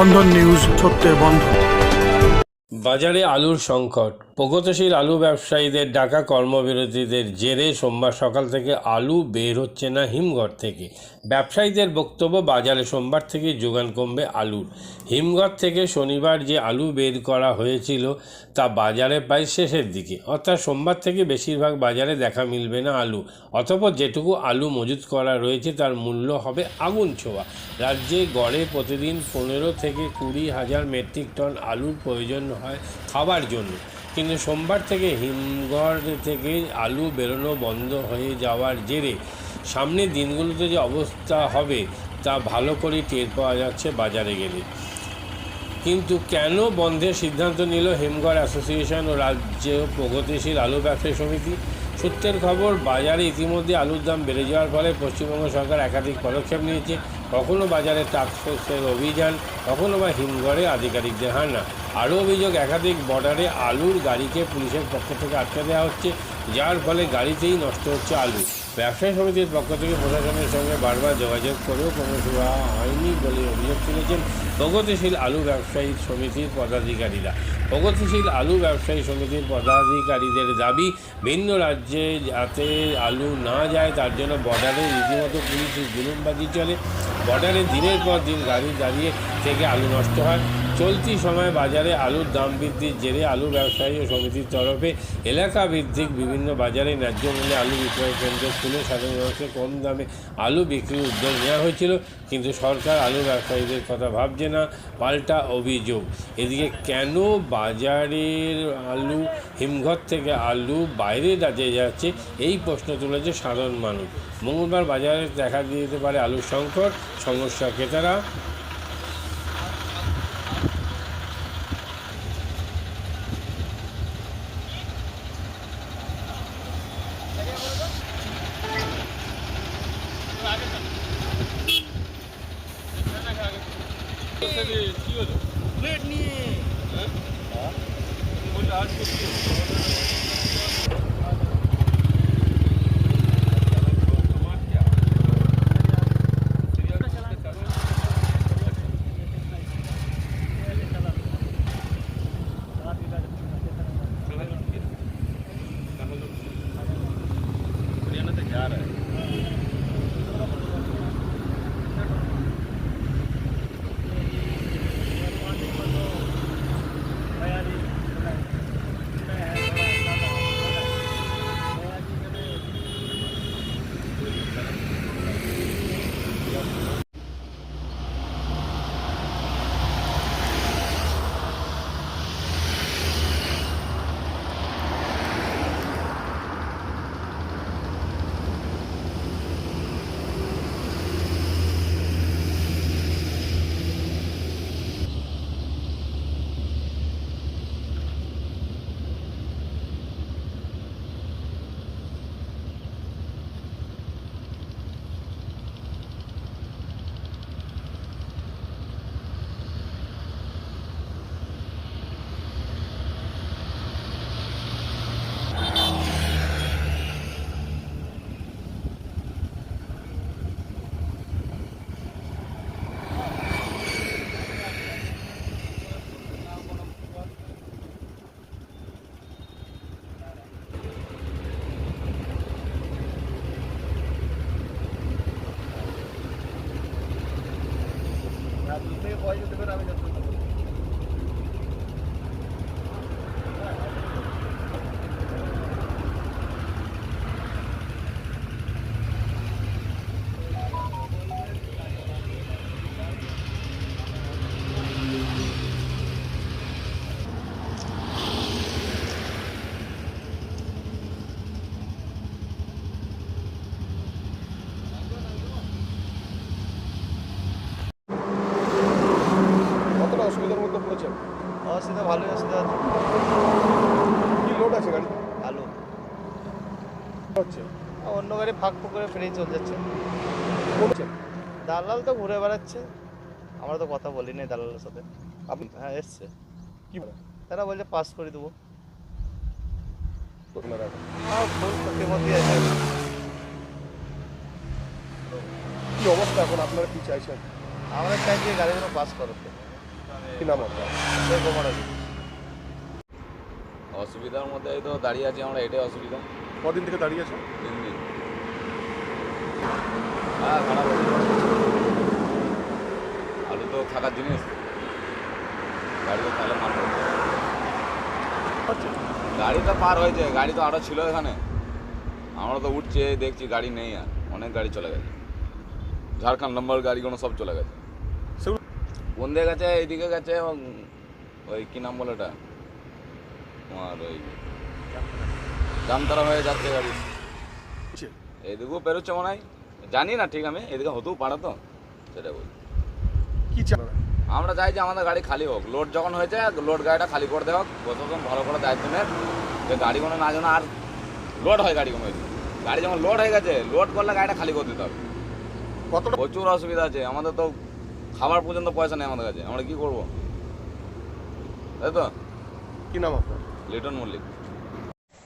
বন্ধন news সত্যের বন্ধন বাজারে আলুর সংকট। প্রগতিশীল আলু ব্যবসায়ীদের ডাকা কর্মবিরতিদের জেরে সোমবার সকাল থেকে আলু বের হচ্ছে না হিমঘর থেকে। ব্যবসায়ীদের বক্তব্য, বাজারে সোমবার থেকে যোগান কমবে আলুর। হিমঘর থেকে শনিবার যে আলু বের করা হয়েছিল, তা বাজারে প্রায় শেষের দিকে। অর্থাৎ সোমবার থেকে বেশিরভাগ বাজারে দেখা মিলবে না আলু। অতপর যেটুকু আলু মজুত করা রয়েছে, তার মূল্য হবে আগুন ছোঁয়া। রাজ্যে গড়ে প্রতিদিন পনেরো থেকে কুড়ি হাজার মেট্রিক টন আলুর প্রয়োজন হয় খাবার জন্য। কিন্তু সোমবার থেকে হিমঘর থেকে আলু বেরোনো বন্ধ হয়ে যাওয়ার জেরে সামনের দিনগুলোতে যে অবস্থা হবে তা ভালো করে টের পাওয়া যাচ্ছে বাজারে গেলে। কিন্তু কেন বন্ধের সিদ্ধান্ত নিল হেমঘর অ্যাসোসিয়েশন ও রাজ্য প্রগতিশীল আলু ব্যবসায়ী সমিতি? সূত্রের খবর, বাজারে ইতিমধ্যে আলুর দাম বেড়ে যাওয়ার ফলে পশ্চিমবঙ্গ সরকার একাধিক পদক্ষেপ নিয়েছে। কখনও বাজারে টাস্কফোর্সের অভিযান, কখনো বা হিমঘরে আধিকারিকদের হানা। আরও অভিযোগ, একাধিক বর্ডারে আলুর গাড়িকে পুলিশের পক্ষ থেকে আটকে দেওয়া হচ্ছে, যার ফলে গাড়িতেই নষ্ট হচ্ছে আলু। ব্যবসায়ী সমিতির পক্ষ থেকে প্রশাসনের সঙ্গে বারবার যোগাযোগ করেও কোনো সুরা হয়নি বলে অভিযোগ তুলেছেন প্রগতিশীল আলু ব্যবসায়ী সমিতির পদাধিকারীরা। প্রগতিশীল আলু ব্যবসায়ী সমিতির পদাধিকারীদের দাবি, ভিন্ন রাজ্যে যাতে আলু না যায়, তার জন্য বর্ডারে রীতিমতো পুলিশ জুলুমবাজি চলে। বর্ডারে দিনের পর দিন গাড়ি দাঁড়িয়ে থেকে আলু নষ্ট হয়। চলতি সময় বাজারে আলুর দাম বৃদ্ধির জেরে আলু ব্যবসায়ী ও সমিতির তরফে এলাকা ভিত্তিক বিভিন্ন বাজারে ন্যায্য মূল্যে আলু বিক্রয় কেন্দ্র খুলে সাধারণ মানুষকে কম দামে আলু বিক্রির উদ্যোগ নেওয়া হয়েছিল। কিন্তু সরকার আলু ব্যবসায়ীদের কথা ভাবছে না, পাল্টা অভিযোগ। এদিকে কেন বাজারের আলু, হিমঘর থেকে আলু বাইরে রাজ্যে যাচ্ছে, এই প্রশ্ন তুলেছে সাধারণ মানুষ। মঙ্গলবার বাজারে দেখা দিতে পারে আলুর সংকট, সমস্যা ক্রেতারা। কতটা Давай, давай, давай, давай. ফাঁক ফুক করে ফ্রেই চলে যাচ্ছে। দালাল তো ঘুরে বেড়াচ্ছে। আমরা তো কথা বলি নাই দালালের সাথে। আপনি হ্যাঁ এসছে। কি বলেন তারা বলছে পাস করে দেবো। কি অবস্থা এখন? আপনারা কি চাইছেন? আমরা চাইছি গাড়িগুলো পাস করতে কি নাম আপনার? অসুবিধার মধ্যে তো দাঁড়িয়ে আছি আমরা এটাই অসুবিধা। কদিন থেকে দাঁড়িয়ে আছে তিন দিন। হ্যাঁ খারাপ আলু তো থাকার জিনিস। গাড়ি তো তাহলে আচ্ছা। গাড়ি তো পার হয়েছে গাড়ি তো আরও ছিল এখানে। আমরা তো উঠছে দেখছি গাড়ি নেই আর অনেক গাড়ি চলে গেছে। ঝাড়খণ্ড নম্বর গাড়িগুলো সব চলে গেছে। কোন দিকে গেছে এইদিকে গেছে এবং ওই কী নাম বলে এটা তোমার ওই জামতারা হয়ে যাচ্ছে গাড়ি। কিসে? এদিকেও পেরোচ্ছে মনে হয়। জানি না ঠিক আমি এদিকে হতেও পারে তো সেটা বলি। কি চান? আমরা চাই যে আমাদের গাড়ি খালি হোক। লোড যখন হয়েছে লোড গাড়িটা খালি করে দেওয়া হোক। প্রশাসন ভালো করে দায়িত্ব নেয় যে গাড়িগুলো না যেন আর লোড হয় গাড়িগুলো এদিকে। গাড়ি যখন লোড হয়ে গেছে লোড করলে গাড়িটা খালি করে দিতে হবে। কতটা? প্রচুর অসুবিধা আছে। আমাদের তো খাবার পর্যন্ত পয়সা নেই আমাদের কাছে। আমরা কি করব? তাই তো? কি নাম আপনার? লিটন মল্লিক।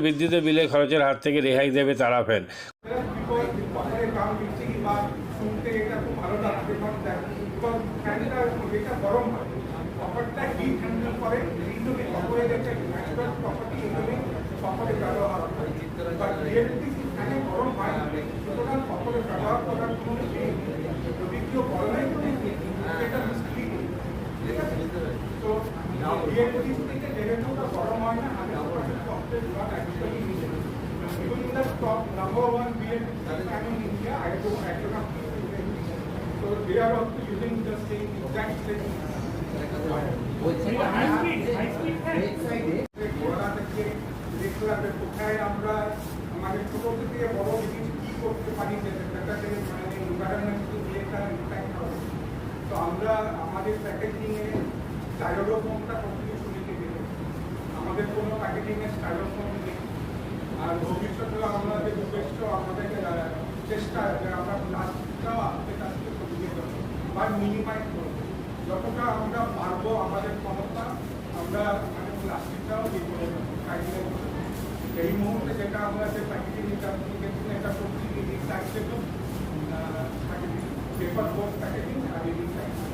বিদ্যুতের বিলে খরচের হাত থেকে রেহাই দেবে তারা ফ্যান কোথায় আমরা মানে ছোট থেকে বড় জিনিস কি করতে পারি ইম্প্যাক্ট হবে তো আমরা আমাদের প্যাকেজিং এ স্টাইরোফোমটা কমপ্লিট শুনেছি আমাদের কোনো প্যাকেজিং এ স্টাইরোফোম নেই আর ভবিষ্যতে আমাদের উদ্দেশ্য আমাদের আহ, চেষ্টা আমরা প্লাস্টিকটাও আমাদের কাছ থেকে সরিয়ে দেবো বা মিনিমাইজ করব। যতটা আমরা পারব আমাদের ক্ষমতা আমরা মানে প্লাস্টিকটাও এই মুহূর্তে যেটা আমরা যে প্যাকেজিং এটা করছি recycle packaging paper board packaging আর রিসাইকেল